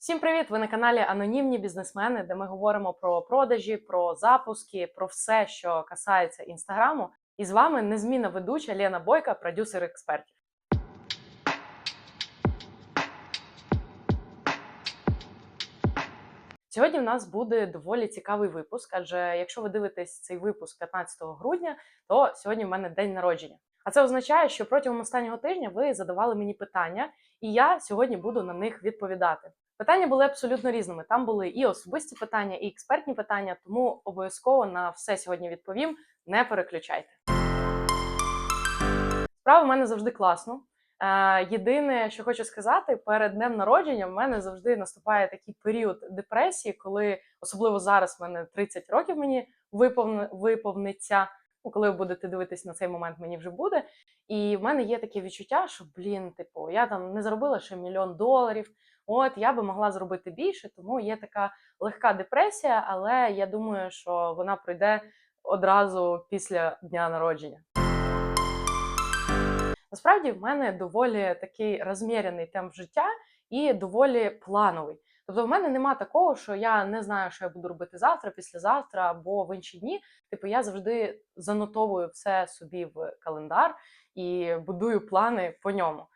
Всім привіт! Ви на каналі Анонімні бізнесмени, де ми говоримо про продажі, про запуски, про все, що касається інстаграму. І з вами незмінна ведуча Лена Бойка, продюсер експертів. Сьогодні в нас буде доволі цікавий випуск, адже якщо ви дивитесь цей випуск 15 грудня, то сьогодні в мене день народження. А це означає, що протягом останнього тижня ви задавали мені питання, і я сьогодні буду на них відповідати. Питання були абсолютно різними. Там були і особисті питання, і експертні питання, тому обов'язково на все сьогодні відповім. Не переключайте. Справа в мене завжди класно. Е, єдине, що хочу сказати, перед днем народження в мене завжди наступає такий період депресії, коли особливо зараз в мене 30 років мені виповни, виповниться. Коли ви будете дивитись на цей момент, мені вже буде. І в мене є таке відчуття, що блін, типу, я там не заробила ще мільйон доларів. От я би могла зробити більше, тому є така легка депресія, але я думаю, що вона пройде одразу після дня народження. Насправді в мене доволі такий розмірений темп життя і доволі плановий. Тобто, в мене нема такого, що я не знаю, що я буду робити завтра, післязавтра або в інші дні. Типу, я завжди занотовую все собі в календар і будую плани по ньому.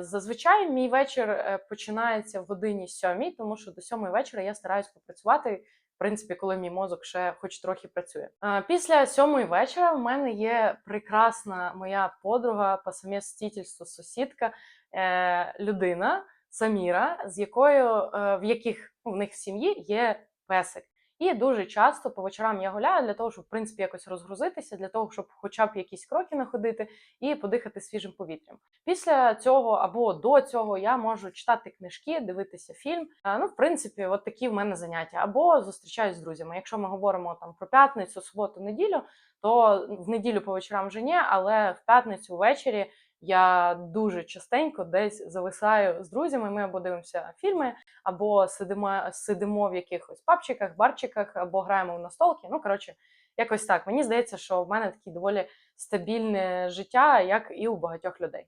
Зазвичай мій вечір е, починається в годині сьомій, тому що до сьомої вечора я стараюсь попрацювати. В принципі, коли мій мозок ще хоч трохи працює. Після сьомої вечора в мене є прекрасна моя подруга по совместительству сусідка, е, людина Саміра, з якою е, в яких ну, в них в сім'ї є песик. І дуже часто по вечорам я гуляю для того, щоб в принципі якось розгрузитися, для того, щоб хоча б якісь кроки находити і подихати свіжим повітрям. Після цього або до цього я можу читати книжки, дивитися фільм. Ну, в принципі, от такі в мене заняття. Або зустрічаюсь з друзями. Якщо ми говоримо там про п'ятницю, суботу, неділю, то в неділю по вечорам вже ні, але в п'ятницю ввечері. Я дуже частенько десь зависаю з друзями. Ми або дивимося фільми, або сидимо сидимо в якихось папчиках, барчиках, або граємо в настолки. Ну коротше, якось так. Мені здається, що в мене таке доволі стабільне життя, як і у багатьох людей.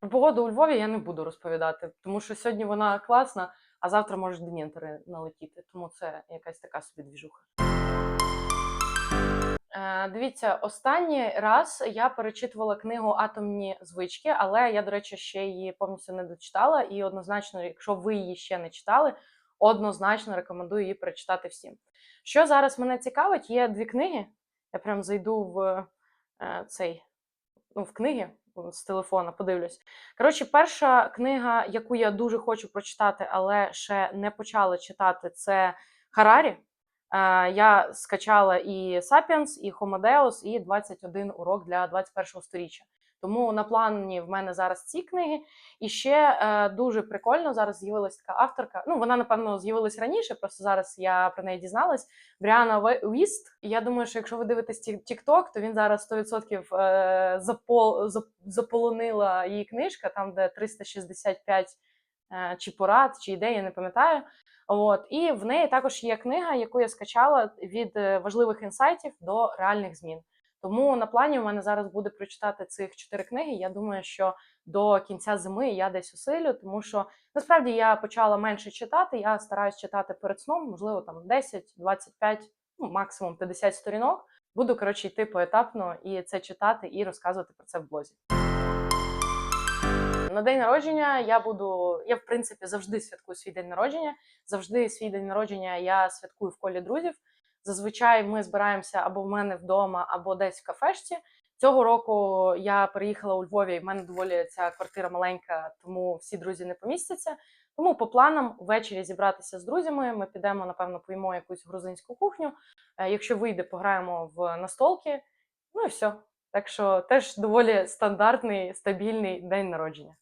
Про погоду у Львові я не буду розповідати, тому що сьогодні вона класна, а завтра можуть дементори налетіти. Тому це якась така собі двіжуха. Е, Дивіться, останній раз я перечитувала книгу Атомні звички, але я, до речі, ще її повністю не дочитала. І однозначно, якщо ви її ще не читали, однозначно рекомендую її перечитати всім. Що зараз мене цікавить, є дві книги. Я прям зайду в е, цей ну, в книги з телефона, подивлюсь. Коротше, перша книга, яку я дуже хочу прочитати, але ще не почала читати, це Харарі. Е, Я скачала і Sapiens, і Homo Deus, і 21 урок для 21 сторіччя. Тому на плані в мене зараз ці книги. І ще е, дуже прикольно зараз з'явилася така авторка. Ну, вона, напевно, з'явилась раніше, просто зараз я про неї дізналась. Бріана Уіст. Я думаю, що якщо ви дивитесь TikTok, то він зараз 100% е, запол, заполонила її книжка, там де 365 е, чи порад, чи ідей, я не пам'ятаю. От і в неї також є книга, яку я скачала від е, важливих інсайтів до реальних змін. Тому на плані у мене зараз буде прочитати цих чотири книги. Я думаю, що до кінця зими я десь усилю, тому що насправді я почала менше читати. Я стараюсь читати перед сном, можливо, там 10, 25, ну максимум 50 сторінок. Буду коротше йти поетапно і це читати і розказувати про це в блозі. На день народження я буду. Я, в принципі, завжди святкую свій день народження. Завжди свій день народження я святкую в колі друзів. Зазвичай ми збираємося або в мене вдома, або десь в кафешці. Цього року я переїхала у Львові, і в мене доволі ця квартира маленька, тому всі друзі не помістяться. Тому по планам ввечері зібратися з друзями. Ми підемо, напевно, поїмо якусь грузинську кухню. Е, Якщо вийде, пограємо в настолки. Ну і все. Так що теж доволі стандартний, стабільний день народження.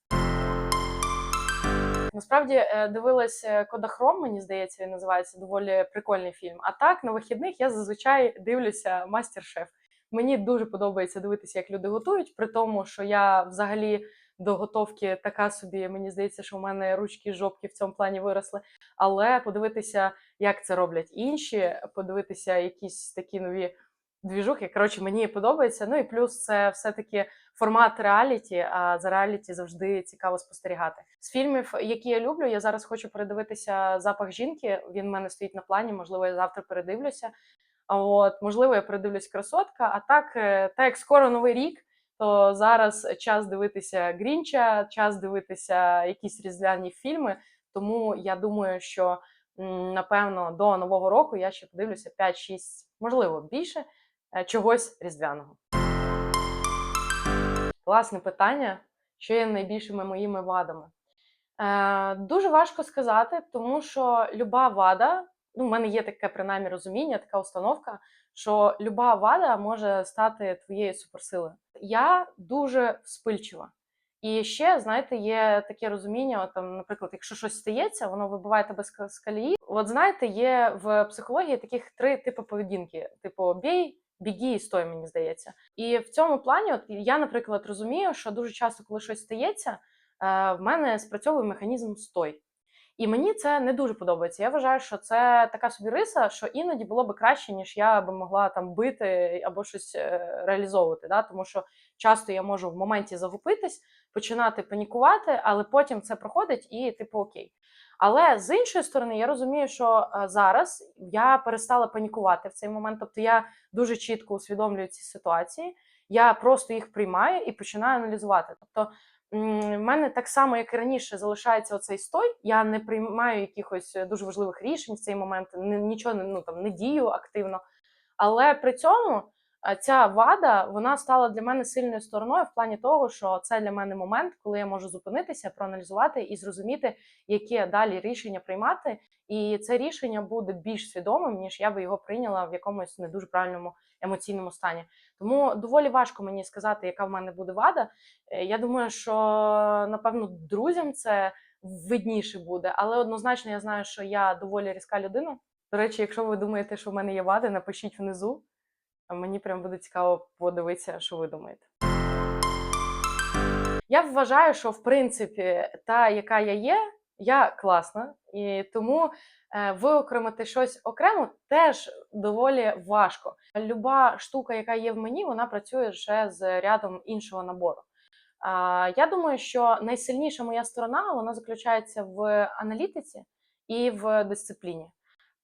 Насправді е, дивилась е, Кодахром, мені здається, він називається доволі прикольний фільм. А так на вихідних я зазвичай дивлюся мастер-шеф. Мені дуже подобається дивитися, як люди готують, при тому, що я взагалі до готовки така собі, мені здається, що в мене ручки жопки в цьому плані виросли. Але подивитися, як це роблять інші, подивитися якісь такі нові двіжухи. Коротше, мені подобається. Ну і плюс це все-таки формат реаліті, а за реаліті завжди цікаво спостерігати. З фільмів, які я люблю, я зараз хочу передивитися запах жінки. Він в мене стоїть на плані, можливо, я завтра передивлюся. А От, можливо, я передивлюсь красотка. А так, е, так як скоро новий рік, то зараз час дивитися Грінча, час дивитися якісь різдвяні фільми. Тому я думаю, що напевно до нового року я ще подивлюся 5-6, можливо, більше чогось різдвяного. Класне питання, що є найбільшими моїми вадами. Е, дуже важко сказати, тому що люба вада, ну, в мене є таке принаймні розуміння, така установка, що люба вада може стати твоєю суперсилою. Я дуже вспильчива. І ще, знаєте, є таке розуміння, от, там, наприклад, якщо щось стається, воно вибиває тебе з ка- От знаєте, є в психології таких три типи поведінки: типу бій, бігі і стой, мені здається. І в цьому плані, от я, наприклад, розумію, що дуже часто, коли щось стається, е, в мене спрацьовує механізм стой. І мені це не дуже подобається. Я вважаю, що це така собі риса, що іноді було би краще, ніж я би могла там бити або щось е, реалізовувати. Да? Тому що часто я можу в моменті загубитись, починати панікувати, але потім це проходить і типу окей. Але з іншої сторони, я розумію, що е, зараз я перестала панікувати в цей момент. Тобто я дуже чітко усвідомлюю ці ситуації, я просто їх приймаю і починаю аналізувати. Тобто в мене так само, як і раніше, залишається оцей стой. Я не приймаю якихось е, дуже важливих рішень в цей момент, ні- нічого ну, там, не дію активно. Але при цьому ця вада вона стала для мене сильною стороною в плані того, що це для мене момент, коли я можу зупинитися, проаналізувати і зрозуміти, яке далі рішення приймати. І це рішення буде більш свідомим, ніж я би його прийняла в якомусь не дуже правильному емоційному стані. Тому доволі важко мені сказати, яка в мене буде вада. Е, Я думаю, що напевно друзям це видніше буде, але однозначно я знаю, що я доволі різка людина. До речі, якщо ви думаєте, що в мене є вади, напишіть внизу. Мені прям буде цікаво подивитися, що ви думаєте. Я вважаю, що в принципі та, яка я є, я класна, і тому е, виокремити щось окремо теж доволі важко. Люба штука, яка є в мені, вона працює ще з рядом іншого набору. Я думаю, що найсильніша моя сторона вона заключається в аналітиці і в дисципліні.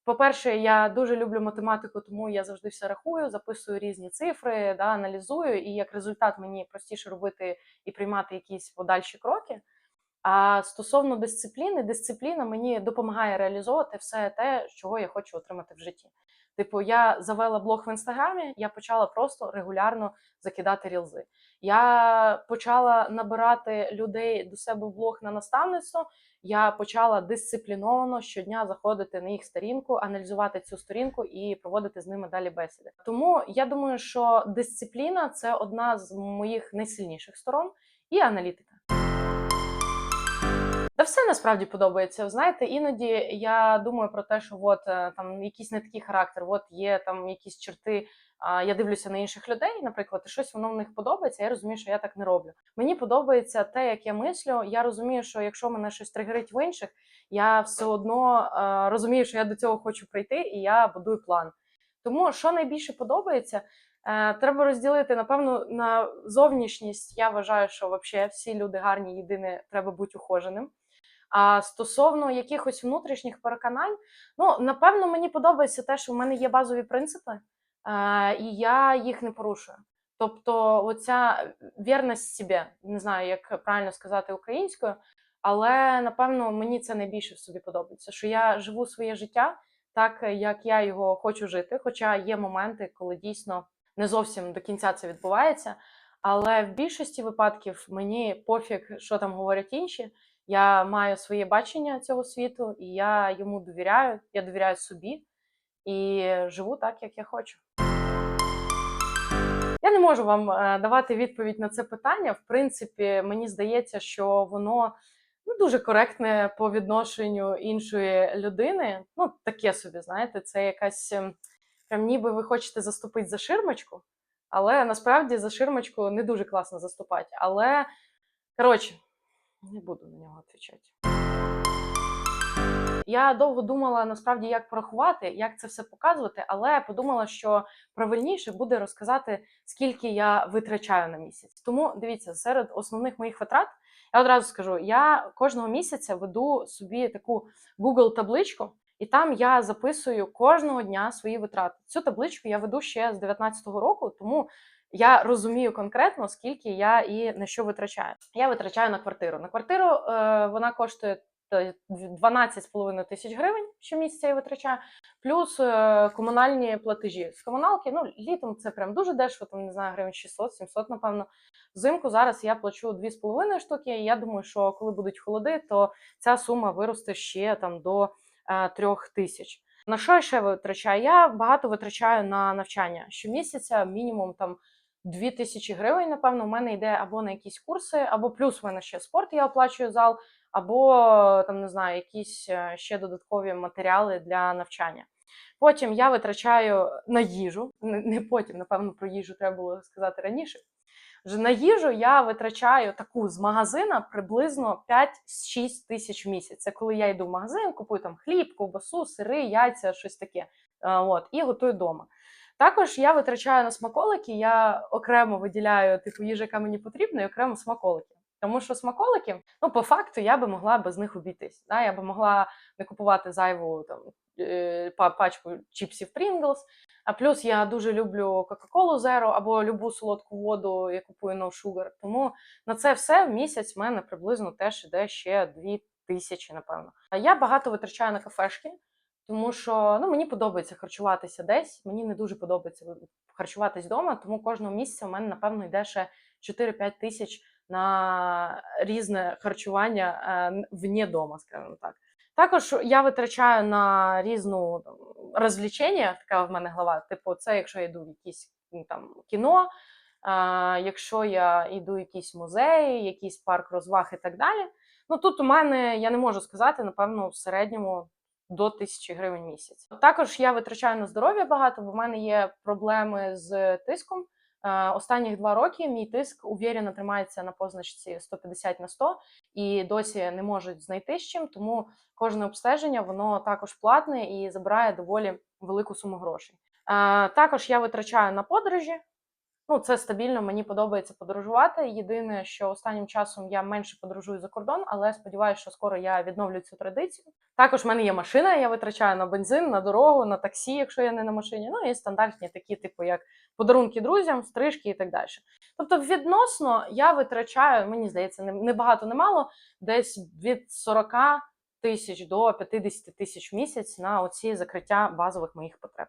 По-перше, я дуже люблю математику, тому я завжди все рахую, записую різні цифри, да, аналізую, і як результат мені простіше робити і приймати якісь подальші кроки. А стосовно дисципліни, дисципліна мені допомагає реалізовувати все те, чого я хочу отримати в житті. Типу, я завела блог в інстаграмі, я почала просто регулярно закидати рілзи. Я почала набирати людей до себе в блог на наставництво. Я почала дисципліновано щодня заходити на їх сторінку, аналізувати цю сторінку і проводити з ними далі бесіди. Тому я думаю, що дисципліна це одна з моїх найсильніших сторон, і аналітика. Та все насправді подобається. Знаєте, іноді я думаю про те, що от е, там якийсь не такий характер, от є там якісь черти. Я дивлюся на інших людей, наприклад, і щось воно в них подобається. Я розумію, що я так не роблю. Мені подобається те, як я мислю. Я розумію, що якщо мене щось тригерить в інших, я все одно е, розумію, що я до цього хочу прийти, і я будую план. Тому що найбільше подобається, е, треба розділити напевно на зовнішність. Я вважаю, що вообще всі люди гарні, єдине треба бути ухоженим. А стосовно якихось внутрішніх переконань, ну напевно, мені подобається те, що в мене є базові принципи, е, і я їх не порушую. Тобто, оця вірність собі, не знаю, як правильно сказати українською, але напевно мені це найбільше в собі подобається, що я живу своє життя так, як я його хочу жити. Хоча є моменти, коли дійсно не зовсім до кінця це відбувається. Але в більшості випадків мені пофіг, що там говорять інші. Я маю своє бачення цього світу, і я йому довіряю, я довіряю собі і живу так, як я хочу. Я не можу вам е, давати відповідь на це питання. В принципі, мені здається, що воно ну, дуже коректне по відношенню іншої людини. Ну, таке собі, знаєте, це якась ем, прям ніби ви хочете заступити за ширмочку, але насправді за ширмочку не дуже класно заступати. Але коротше, не буду на нього відповідати. Я довго думала насправді, як порахувати, як це все показувати, але подумала, що правильніше буде розказати, скільки я витрачаю на місяць. Тому дивіться, серед основних моїх витрат я одразу скажу: я кожного місяця веду собі таку Google табличку, і там я записую кожного дня свої витрати. Цю табличку я веду ще з 2019 року, тому я розумію конкретно, скільки я і на що витрачаю. Я витрачаю на квартиру. На квартиру е, вона коштує е, 12,5 тисяч гривень щомісяця я витрачаю, плюс е, комунальні платежі. З комуналки, ну літом це прям дуже дешево, там не знаю, гривень 600-700, напевно. Взимку зараз я плачу 2,5 штуки, і я думаю, що коли будуть холоди, то ця сума виросте ще там до е, 3 тисяч. На що ще витрачаю? Я багато витрачаю на навчання. Щомісяця мінімум там 2 тисячі гривень, напевно, у мене йде або на якісь курси, або плюс в мене ще спорт, я оплачую зал, або там не знаю, якісь е, ще додаткові матеріали для навчання. Потім я витрачаю на їжу. Не потім, напевно, про їжу треба було сказати раніше. Вже на їжу я витрачаю таку з магазина приблизно 5-6 тисяч в місяць. Це коли я йду в магазин, купую там хліб, ковбасу, сири, яйця, щось таке. От, і готую вдома. Також я витрачаю на смаколики, я окремо виділяю типу їжу, яка мені потрібна, і окремо смаколики. Тому що смаколики, ну по факту, я би могла без них обійтись. Да? Я би могла не купувати зайву там е, пачку чіпсів Pringles. А плюс я дуже люблю Кока-Колу Zero або любу солодку воду, я купую No Sugar. Тому на це все в місяць в мене приблизно теж іде ще 2 тисячі, напевно. А я багато витрачаю на кафешки. Тому що ну, мені подобається харчуватися десь. Мені не дуже подобається харчуватись вдома, тому кожного місяця у мене, напевно, йде ще 4-5 тисяч на різне харчування е, вне дома, скажімо так. Також я витрачаю на різну там, розвлічення, така в мене глава. Типу, це якщо я йду в якісь там кіно, а, якщо я йду в якісь музеї, якийсь парк розваг і так далі. Ну тут у мене я не можу сказати, напевно, в середньому до тисячі гривень в місяць. Також я витрачаю на здоров'я багато, бо в мене є проблеми з тиском. Е, Останніх два роки мій тиск увірено тримається на позначці 150 на 100 і досі не можуть знайти з чим, тому кожне обстеження воно також платне і забирає доволі велику суму грошей. Е, Також я витрачаю на подорожі. Ну, це стабільно, мені подобається подорожувати. Єдине, що останнім часом я менше подорожую за кордон, але сподіваюся, що скоро я відновлю цю традицію. Також в мене є машина, я витрачаю на бензин, на дорогу, на таксі, якщо я не на машині. Ну і стандартні такі, типу, як подарунки друзям, стрижки і так далі. Тобто, відносно я витрачаю, мені здається, не, багато, не мало, десь від 40 тисяч до 50 тисяч місяць на оці закриття базових моїх потреб.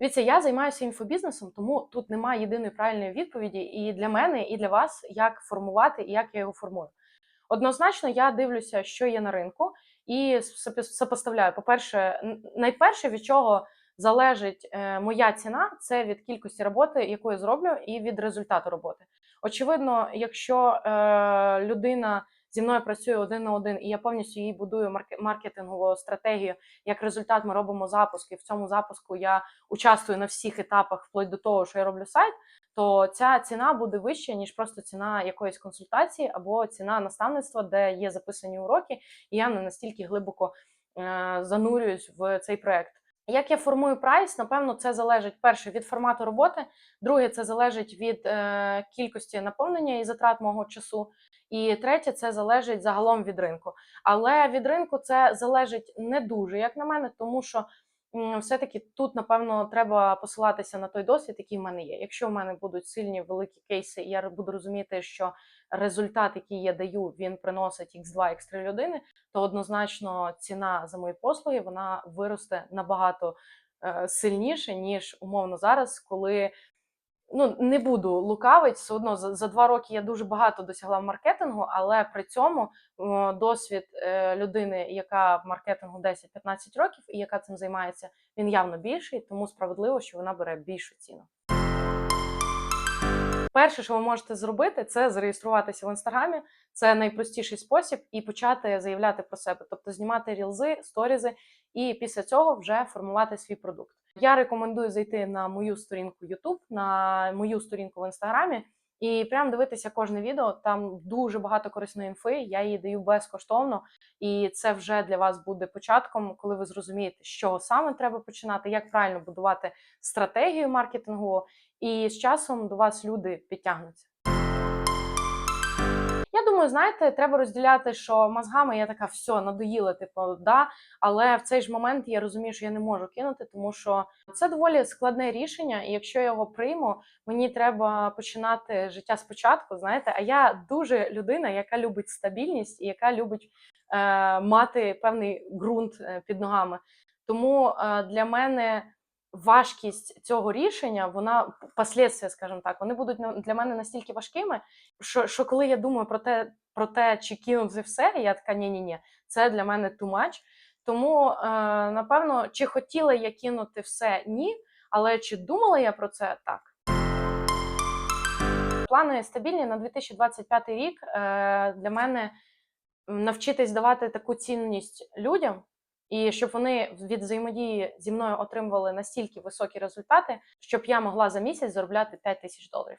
Дивіться, я займаюся інфобізнесом, тому тут немає єдиної правильної відповіді і для мене, і для вас, як формувати і як я його формую. Однозначно, я дивлюся, що є на ринку, і сопоставляю. По-перше, найперше, від чого залежить е, моя ціна, це від кількості роботи, яку я зроблю, і від результату роботи. Очевидно, якщо е, людина зі мною працює один на один, і я повністю їй будую марке- маркетингову стратегію. Як результат, ми робимо запуск, і в цьому запуску я участвую на всіх етапах, вплоть до того, що я роблю сайт. То ця ціна буде вища, ніж просто ціна якоїсь консультації або ціна наставництва, де є записані уроки, і я не настільки глибоко е, занурююсь в цей проект. Як я формую прайс, напевно, це залежить перше від формату роботи, друге, це залежить від е, кількості наповнення і затрат мого часу. І третє, це залежить загалом від ринку. Але від ринку це залежить не дуже, як на мене, тому що все-таки тут, напевно, треба посилатися на той досвід, який в мене є. Якщо в мене будуть сильні великі кейси, я буду розуміти, що результат, який я даю, він приносить X2, X3 людини, то однозначно ціна за мої послуги вона виросте набагато е, сильніше, ніж умовно зараз, коли ну не буду лукавить, все одно за, за два роки я дуже багато досягла в маркетингу, але при цьому досвід е, людини, яка в маркетингу 10-15 років і яка цим займається, він явно більший, тому справедливо, що вона бере більшу ціну. Перше, що ви можете зробити, це зареєструватися в інстаграмі. Це найпростіший спосіб і почати заявляти про себе, тобто знімати рілзи, сторізи, і після цього вже формувати свій продукт. Я рекомендую зайти на мою сторінку YouTube, на мою сторінку в інстаграмі І прям дивитися кожне відео. Там дуже багато корисної інфи. Я її даю безкоштовно, і це вже для вас буде початком, коли ви зрозумієте, з чого саме треба починати, як правильно будувати стратегію маркетингову, і з часом до вас люди підтягнуться. Я думаю, знаєте, треба розділяти, що мозгами я така все надоїла, типу, да. Але в цей ж момент я розумію, що я не можу кинути, тому що це доволі складне рішення, і якщо я його прийму, мені треба починати життя спочатку. Знаєте, а я дуже людина, яка любить стабільність і яка любить е, мати певний ґрунт е, під ногами. Тому е, для мене важкість цього рішення, вона последствия, скажімо так, вони будуть для мене настільки важкими, що, що коли я думаю про те, про те, чи кинути все, я така ні ні ні це для мене too much. Тому, е, напевно, чи хотіла я кинути все? Ні. Але чи думала я про це так? Плани стабільні на 2025 рік е, для мене навчитись давати таку цінність людям, і щоб вони від взаємодії зі мною отримували настільки високі результати, щоб я могла за місяць заробляти 5 тисяч доларів.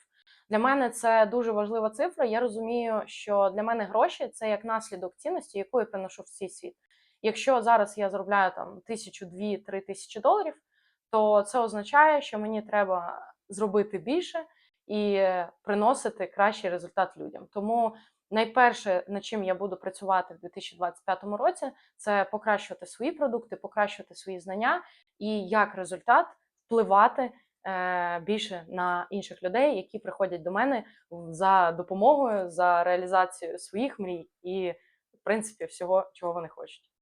Для мене це дуже важлива цифра. Я розумію, що для мене гроші це як наслідок цінності, яку я приношу в цей світ. Якщо зараз я заробляю там тисячу, дві, три тисячі доларів, то це означає, що мені треба зробити більше і приносити кращий результат людям. Тому найперше, над чим я буду працювати в 2025 році, це покращувати свої продукти, покращувати свої знання і як результат впливати е, більше на інших людей, які приходять до мене за допомогою, за реалізацією своїх мрій і, в принципі, всього, чого вони хочуть.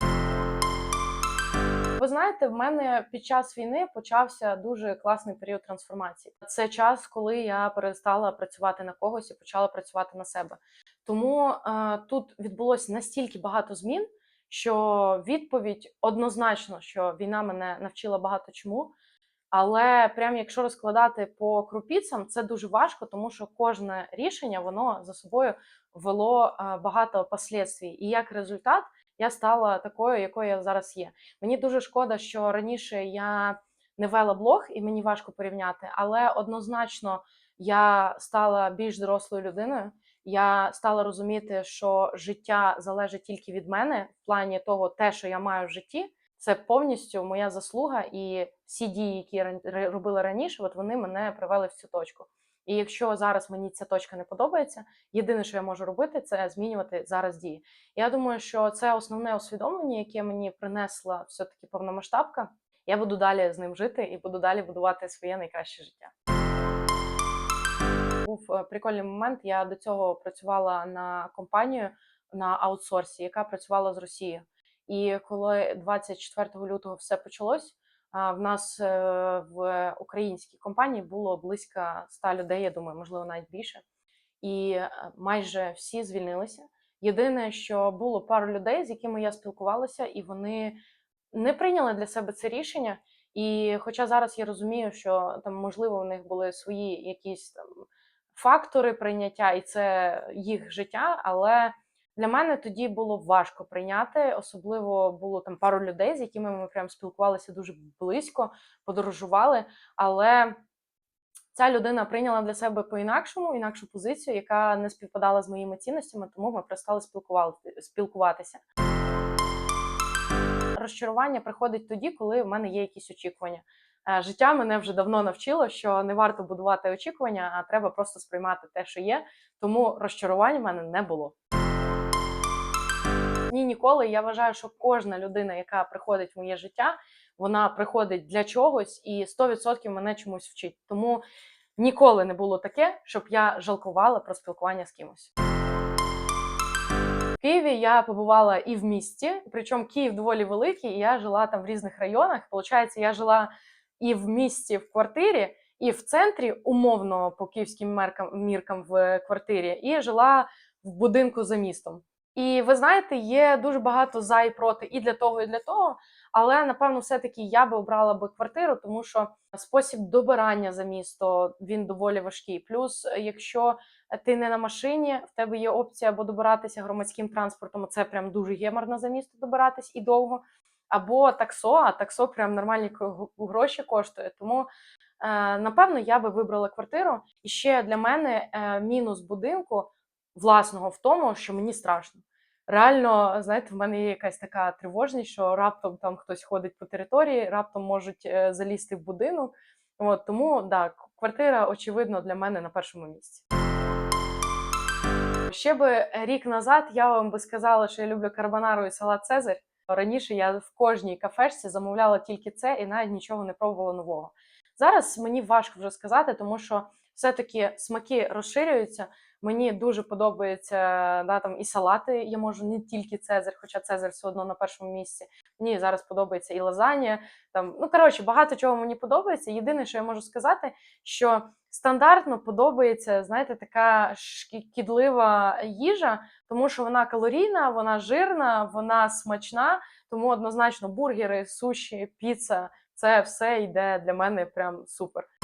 Ви знаєте, в мене під час війни почався дуже класний період трансформації. Це час, коли я перестала працювати на когось і почала працювати на себе. Тому е, тут відбулося настільки багато змін, що відповідь однозначно, що війна мене навчила багато чому. Але прям якщо розкладати по крупіцям, це дуже важко, тому що кожне рішення воно за собою вело е, багато послідствій. І як результат я стала такою, якою я зараз є. Мені дуже шкода, що раніше я не вела блог, і мені важко порівняти, але однозначно я стала більш дорослою людиною. Я стала розуміти, що життя залежить тільки від мене, в плані того, те, що я маю в житті, це повністю моя заслуга, і всі дії, які я робила раніше, от вони мене привели в цю точку. І якщо зараз мені ця точка не подобається, єдине, що я можу робити, це змінювати зараз дії. Я думаю, що це основне усвідомлення, яке мені принесла все-таки повномасштабка. Я буду далі з ним жити і буду далі будувати своє найкраще життя. Був е, прикольний момент. Я до цього працювала на компанію на аутсорсі, яка працювала з Росією. І коли 24 лютого все почалось, в нас е, в українській компанії було близько 100 людей, я думаю, можливо, навіть більше. І е, майже всі звільнилися. Єдине, що було пару людей, з якими я спілкувалася, і вони не прийняли для себе це рішення. І хоча зараз я розумію, що там можливо у них були свої якісь там фактори прийняття, і це їх життя, але для мене тоді було важко прийняти. Особливо було там пару людей, з якими ми прям спілкувалися дуже близько, подорожували. Але ця людина прийняла для себе по-інакшому, інакшу позицію, яка не співпадала з моїми цінностями, тому ми перестали спілкувати- спілкуватися. Розчарування приходить тоді, коли в мене є якісь очікування. Е, Життя мене вже давно навчило, що не варто будувати очікування, а треба просто сприймати те, що є. Тому розчарувань в мене не було. Ні, ніколи. Я вважаю, що кожна людина, яка приходить в моє життя, вона приходить для чогось і 100% мене чомусь вчить. Тому ніколи не було таке, щоб я жалкувала про спілкування з кимось. В Києві я побувала і в місті, причому Київ доволі великий, і я жила там в різних районах. Получається, я жила і в місті в квартирі, і в центрі, умовно по київським меркам міркам в квартирі, і жила в будинку за містом. І ви знаєте, є дуже багато за і проти і для того, і для того. Але напевно, все-таки я би обрала би квартиру, тому що спосіб добирання за місто він доволі важкий. Плюс, якщо ти не на машині, в тебе є опція або добиратися громадським транспортом, це прям дуже геморно за місто добиратись і довго. Або таксо, а таксо прям нормальні гроші коштує. Тому Е, напевно, я би вибрала квартиру. І ще для мене е, мінус будинку власного в тому, що мені страшно. Реально, знаєте, в мене є якась така тривожність, що раптом там хтось ходить по території, раптом можуть е, залізти в будинок. От тому да, квартира, очевидно, для мене на першому місці. Ще би рік назад я вам би сказала, що я люблю карбонару і салат Цезарь. Раніше я в кожній кафешці замовляла тільки це і навіть нічого не пробувала нового. Зараз мені важко вже сказати, тому що все-таки смаки розширюються. Мені дуже подобається да, там і салати. Я можу не тільки Цезарь, хоча Цезарь все одно на першому місці. Мені зараз подобається і лазанія. Там, ну коротше, багато чого мені подобається. Єдине, що я можу сказати, що стандартно подобається, знаєте, така шкідлива їжа, тому що вона калорійна, вона жирна, вона смачна. Тому однозначно бургери, суші, піца це все йде для мене прям супер.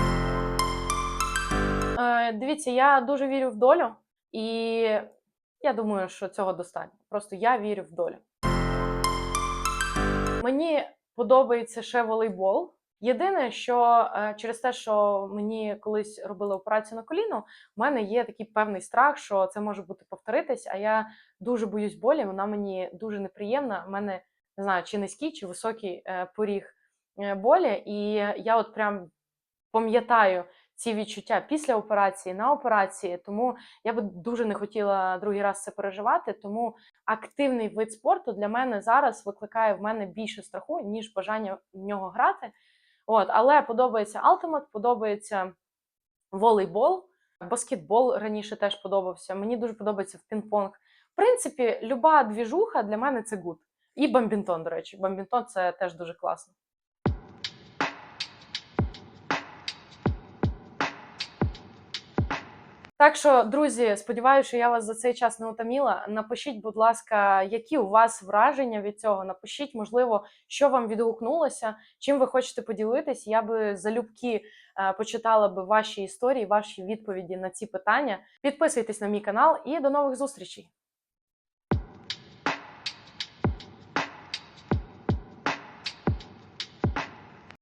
Е, дивіться, я дуже вірю в долю, і я думаю, що цього достатньо. Просто я вірю в долю. Мені подобається ще волейбол. Єдине, що е, через те, що мені колись робили операцію на коліно, в мене є такий певний страх, що це може бути повторитись, а я дуже боюсь болі, вона мені дуже неприємна. У мене не знаю, чи низький, чи високий е, поріг болі. І я от прям пам'ятаю ці відчуття після операції, на операції. Тому я би дуже не хотіла другий раз це переживати. Тому активний вид спорту для мене зараз викликає в мене більше страху, ніж бажання в нього грати. От, але подобається Ultimate, подобається волейбол, баскетбол раніше теж подобався. Мені дуже подобається в пінг-понг. В принципі, люба двіжуха для мене це гуд. І бамбінтон, до речі. Бамбінтон це теж дуже класно. Так що, друзі, сподіваюся, що я вас за цей час не утоміла. Напишіть, будь ласка, які у вас враження від цього. Напишіть, можливо, що вам відгукнулося, чим ви хочете поділитись. Я би залюбки е, почитала би ваші історії, ваші відповіді на ці питання. Підписуйтесь на мій канал і до нових зустрічей!